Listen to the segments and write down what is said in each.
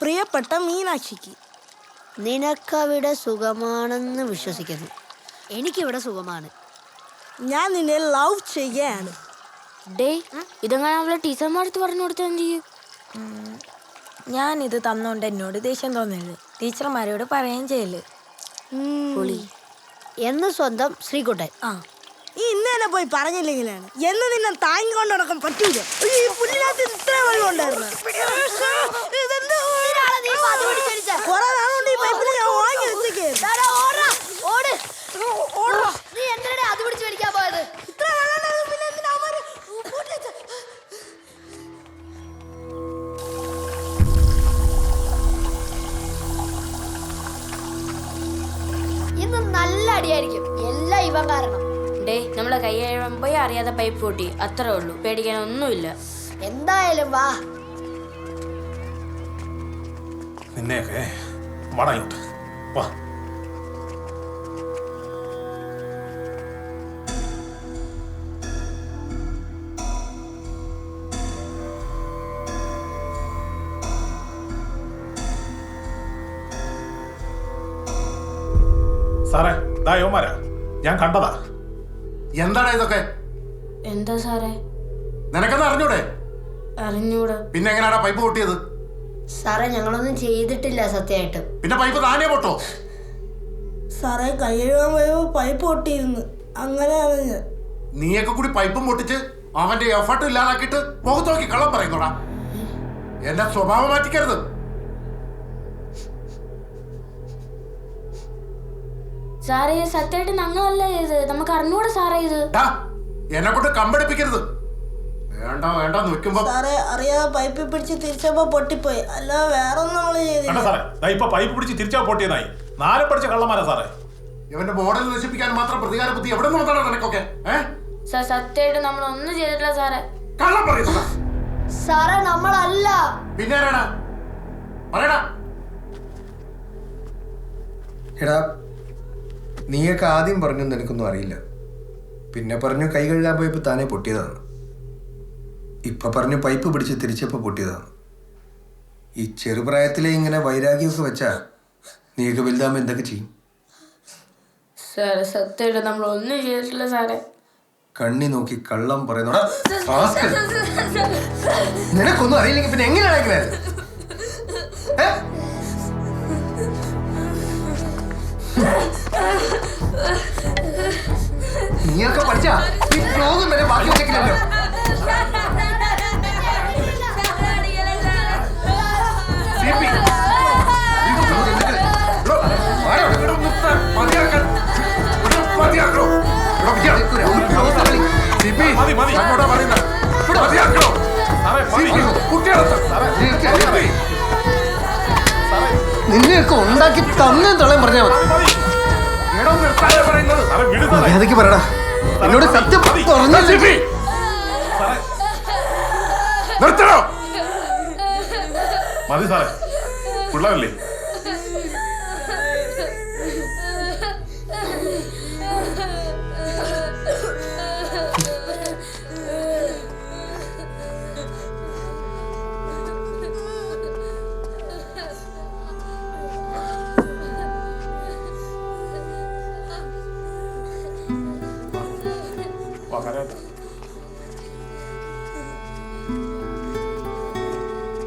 പ്രിയപ്പെട്ട മീനാക്ഷിക്ക്. നിനക്കവിടെ സുഖമാണെന്ന് വിശ്വസിക്കുന്നു. എനിക്കിവിടെ സുഖമാണ്. ഞാൻ നിന്നെ ലവ് ചെയ്യാണ്. ഡേ ഇതെങ്ങനെ അവളെ ടീച്ചർമാരടുത്ത് പറഞ്ഞു കൊടുത്താൽ എന്ത് ചെയ്യും? ഞാൻ ഇത് തന്നോണ്ട് എന്നോട് ദേഷ്യം തോന്നരുത്. ടീച്ചർമാരോട് പറയുകയും ചെയ്യൽ. പൊളി. എന്ന് സ്വന്തം ശ്രീകുട്ടൻ. ആ. നീ ഇന്ന് തന്നെ പോയി പറഞ്ഞില്ലെങ്കിലാണ്. എന്ന് നിന്നെ താങ്ങിക്കൊണ്ട് നടക്കാൻ പറ്റൂല. ഈ പുല്ലിനകത്ത് ഇത്ര വെള്ളം ഉണ്ടായിരുന്നു നല്ല അടിയായിരിക്കും എല്ലാം ഇവൻ കാരണം. ഡേ നമ്മളെ കൈ പോയി അറിയാതെ പൈപ്പ് പൊട്ടി അത്രേ ഉള്ളൂ. പേടിക്കാൻ ഒന്നുമില്ല എന്തായാലും വാ. നിന്നെയൊക്കെ വാ. സാറേ ദാ ഞാൻ കണ്ടതാ. എന്താണ് ഇതൊക്കെ? എന്താ സാറേ? നിനക്കെന്ന് അറിഞ്ഞൂടെ? അറിഞ്ഞൂടെ. പിന്നെ എങ്ങനെയാടാ പൈപ്പ് പൊട്ടിയത്? സാറേ ഞങ്ങളൊന്നും ചെയ്തിട്ടില്ല സത്യമായിട്ട്. പിന്നെ പൈപ്പ് താനേ പൊട്ടോ? സാറേ കഴുകാൻ പോയപ്പോ പൈപ്പ് പൊട്ടിയിരുന്നു. അങ്ങനെ ഞാൻ നീയൊക്കെ കൂടി പൈപ്പും പൊട്ടിച്ച് അവന്റെ എഫർട്ട് ഇല്ലാതാക്കിയിട്ട് മുഖത്ത് നോക്കി കള്ളം പറയുന്നോടാ. എന്റെ സ്വഭാവം മാറ്റിക്കരുത്. സാറേ സത്യമായിട്ട് ഞങ്ങളല്ല ഇത് നമുക്ക് അറിഞ്ഞൂടെ സാറേ ഇത്? എന്നെ കൊണ്ട് കമ്പടിപ്പിക്കരുത്. വേണ്ട വേണ്ടെന്ന് വെക്കുമ്പോ സാറേ അറിയാതെ പൈപ്പിൽ പിടിച്ച് തിരിച്ചപ്പോ പൊട്ടിപ്പോയി. അല്ലാതെ വേറെ ഒന്നും നമ്മൾ കണ്ട ചെയ്തില്ല സാറേ. ദാ ഇപ്പൊ പൈപ്പ് പിടിച്ച് തിരിച്ചാ പൊട്ടിയതായി. നാലും പഠിച്ച കള്ളന്മാരാ സാറേ. ഇവന്റെ മോഡൽ നശിപ്പിക്കാൻ മാത്രം പ്രതികാര ബുദ്ധി എവിടെ നിന്ന് വന്നാണ് നിനക്കൊക്കെ? ഏ? സാർ സത്യമായിട്ട് നമ്മളൊന്നും ചെയ്തിട്ടില്ല സാറേ. കള്ളം പറയുന്നതാ സാറേ നമ്മളല്ല. പിന്നെ ആരാടാ? പറയടാ. എടാ നീയൊക്കെ ആദ്യം പറഞ്ഞു നിനക്കൊന്നും അറിയില്ല. പിന്നെ പറഞ്ഞു കൈ കഴുകാൻ പോയപ്പോൾ താനേ പൊട്ടിയതാണ്. ഇപ്പം പറഞ്ഞു പൈപ്പ് പിടിച്ച് തിരിച്ചപ്പോൾ പൊട്ടിയതാണ്. ഈ ചെറുപ്രായത്തിലെ ഇങ്ങനെ വൈരാഗ്യമൊക്കെ വെച്ചാൽ നീയൊക്കെ വലുതാകുമ്പോൾ എന്തൊക്കെ ചെയ്യും? സാറേ സത്യമായിട്ട് നമ്മളൊന്നും ചെയ്തിട്ടില്ല സാറേ. കണ്ണി നോക്കി കള്ളം പറയുന്ന. നിനക്കൊന്നും അറിയില്ലെങ്കിൽ പിന്നെ എങ്ങനെയാണ് ഇങ്ങനെ ഏ? നീയൊക്കെ പഠിച്ചാ? ഈ ക്ലോതും വരെ ബാക്കി മതി. നിന്നെയൊക്കെ ഉണ്ടാക്കി തന്നെ തള്ളയും പറഞ്ഞാൽ മതി. മര്യാദയ്ക്ക് പറയടാ. എന്നോട് സത്യം സാറേ നിർത്തണോ. മതി സാറേ. പിള്ളേരല്ലേ? വാ, കരയണ്ട.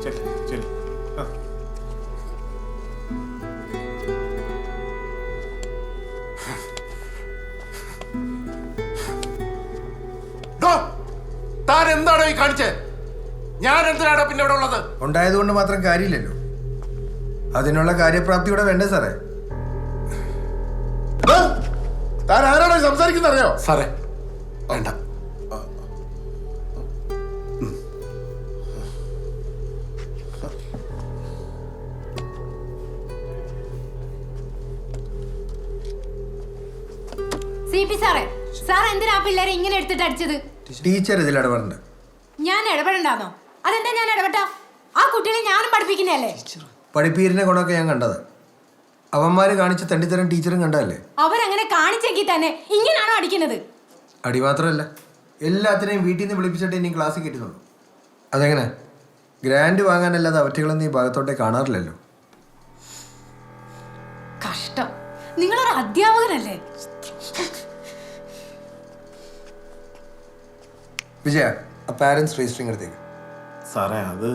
ചെല്ല്, ചെല്ല്. ആ. താൻ എന്താണോ ഈ കാണിച്ചത് ഞാൻ എന്തിനാണ് പിന്നെ ഇവിടെ ഉള്ളത് ഉണ്ടായതുകൊണ്ട് മാത്രം കാര്യമില്ലല്ലോ അതിനുള്ള കാര്യപ്രാപ്തി ഇവിടെ വേണ്ടേ സാറേ താൻ ആരാണോ സംസാരിക്കുന്നറിയോ സാറേ വേണ്ട. സി പി സാറേ സാർ എന്തിനാ പിള്ളേരെ ഇങ്ങനെ എടുത്തിട്ട് അടിച്ചത്? ടീച്ചർ ഇതിൽ ഇടപെടണ്ട. ഞാൻ ഇടപെടണ്ടാന്നോ? അതെന്താ ഞാൻ ഇടപെട്ടാ? ആ കുട്ടികളെ ഞാനും പഠിപ്പിക്കുന്നതല്ലേ? പഠിപ്പീരിനെ കൊണ്ടൊക്കെ ഞാൻ കണ്ടത്. അവന്മാര് കാണിച്ച തണ്ടിത്തരം ടീച്ചറും കണ്ടതല്ലേ? അവരങ്ങനെ കാണിച്ചെങ്കിൽ തന്നെ ഇങ്ങനെയാണോ അടിക്കുന്നത്? അടി മാത്രമല്ല എല്ലാത്തിനെയും വീട്ടിൽ നിന്ന് വിളിപ്പിച്ചിട്ട് ഇനി ക്ലാസ്സിൽ കിട്ടുന്നുള്ളൂ അതെങ്ങനെ? ഗ്രാൻഡ് വാങ്ങാനല്ലാതെ അവറ്റകളൊന്നും ഈ ഭാഗത്തോട്ടേ കാണാറില്ലല്ലോ. കഷ്ടം. നിങ്ങളൊരു അധ്യാപകനല്ലേ? വിജയ പാരൻസ് രജിസ്റ്ററിങ് എടുത്തേക്ക്. സാറേ അത്